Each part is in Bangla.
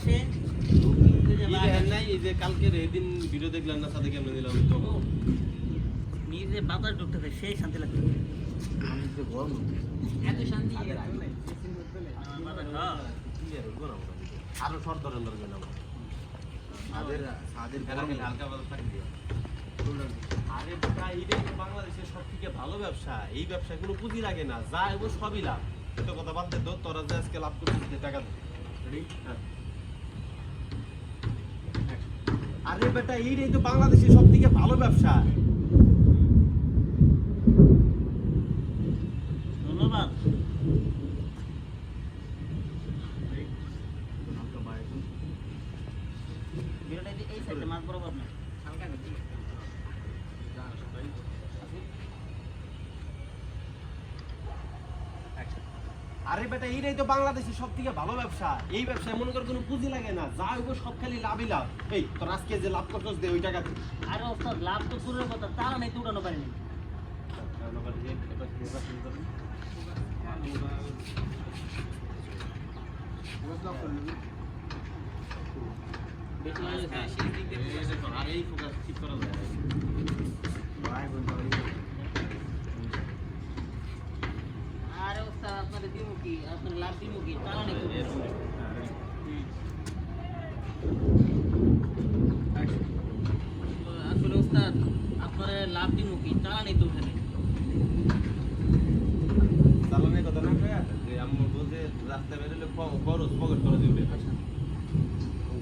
আসে এই যে এই বাঘ দেখেন নাই, এই যে কালকের এই দিন ভিডিও দেখলেন না সাথে কেমন দিলাম তো। নিজে বাতাস ঢুকতেছে সেই শান্তি লাগছে আমি যে গরম এত শান্তি। হ্যাঁ। আরও ধরেন ধরবেন হালকা বাতাস থাকে আরে এইটাই বাংলাদেশের সব থেকে ভালো ব্যবসা। এই ব্যবসায় কোনো পুঁজি লাগে না যা এগো সবই লাভ। এটা কথা বাদ দে তো তোরা যে আজকে লাভ করছিস টাকা দে। Ready? হ্যাঁ। আরে বেটা এইটাই তো বাংলাদেশের সব থেকে ভালো ব্যবসা। ধন্যবাদ। এই- সাইডে মাছ বরাবর না হালকা করে দিই। আরে বেটা এইটাই তো বাংলাদেশের সব থেকে ভালো ব্যবসা। এই ব্যবসায় মনে কর কোনো পুঁজি লাগে না যা এগো সব খালি লাভই লাভ। এই তোর আজকে যে লাভ করছস দে ওই টাকা আরে ওস্তাদ লাভ তো দূরের কথা তারা নাই তো উঠানো পারেনি বেশি আর এই ফোকাস ঠিক করা যায় কি আপনার লাভ দিমু কি তারা নাই তো তো আসলে ওস্তাদ আপনার লাভ দিমু কি তারা তো ওখানে। চালানের কথা না যে আমি বলতে রাস্তায় বেরোলে খরচ পকেট করে দিবে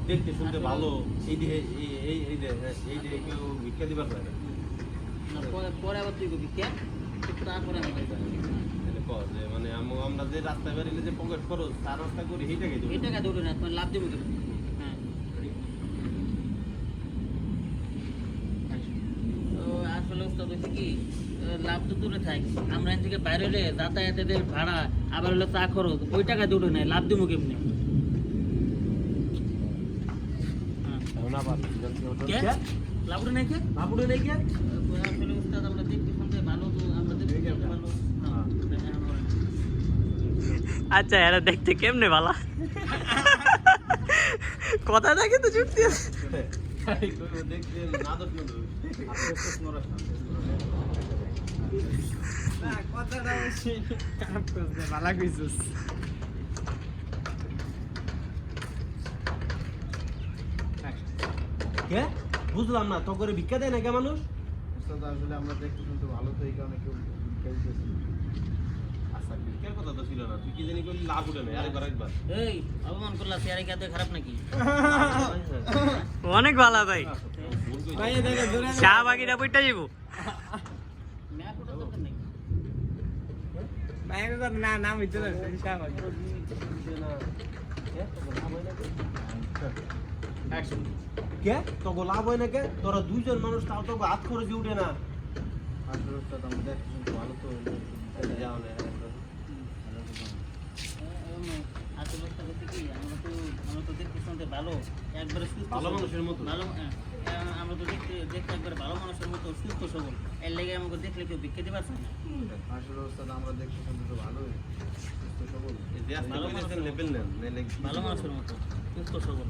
দেখতে শুনতে ভালো এই যে এই এই এই যে হ্যাঁ, কেউ ভিক্ষা দিবার পারে পরে পরে আবার তুই কে? তারপরে মানে আমরা যে রাস্তায় বেরোলে যে পকেট খরচ তার রাস্তা করি সেইটাকে দেবো? এই টাকা দৌড়ে না? তোমার লাভ দিব হ্যাঁ। তো আসলে ওস্তাদ হচ্ছে কি লাভ তো দূরে থাক। আমরা এখান থেকে বাইরে হলে যাতায়াতের ভাড়া আবার হলো চা খরচ ওই টাকা দৌড়ে নেয় লাভ দিব কেমনি? হ্যাঁ। এখন আবার কে? লাভ নাই কে? নেই কে? আসলে আমরা দেখতে শুনতে ভালো তো আমরা দেখতে শুনতে ভালো হ্যাঁ, দেখা আমরা- আচ্ছা এরা দেখতে কেমনে ভালা কথাটা কিন্তু যুক্তি আছে। না দোষ না কথাটা অবশ্যই খারাপ করছে ভালো কইছিস কে? বুঝলাম না তো করে ভিক্ষা দেয় না কে মানুষ? আসলে আমরা দেখতে শুনতে ভালো তো এই কারণে কেউ খেলতেছি আচ্ছা ভিক্ষার কথা তো ছিল না। তুই কি জানি করলি লাভ উঠে না আরেকবার একবার এই অপমান করলা চেয়ারে কি এত খারাপ নাকি? অনেক ভালো ভাই চা বাকিটা বইটা যাব না নাম হইতো না হিসাব আছে কে? তোকে লাভ হয় না কে? তোরা দুইজন মানুষ তাও তো হাত খরচে উঠে না। আসলে ভালো তো যাও না আসলে কথা হচ্ছে কি আমরা তো আমরা তো দেখতে শুনতে ভালো। একবারে সুস্থ ভালো মানুষের মতো। ভালো আমরা তো দেখতে দেখতে একবারে ভালো মানুষের মতো সুস্থ সবল। এর লেগে আমাকে দেখলে কেউ বিক্রি দিতে পারছে না। আসলে আমরা দেখতে শুনতে তো ভালোই। সুস্থ সবল। এই যে আজকে ভালো মানুষের লেভেল নেন ভালো মানুষের মতো সুস্থ সবল।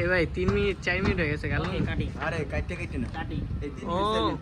এ ভাই তিন মিনিট চার মিনিট হয়ে গেছে গেল কাটি। আরে কাটতে কাটতে না। কাটি। ও। মিনিট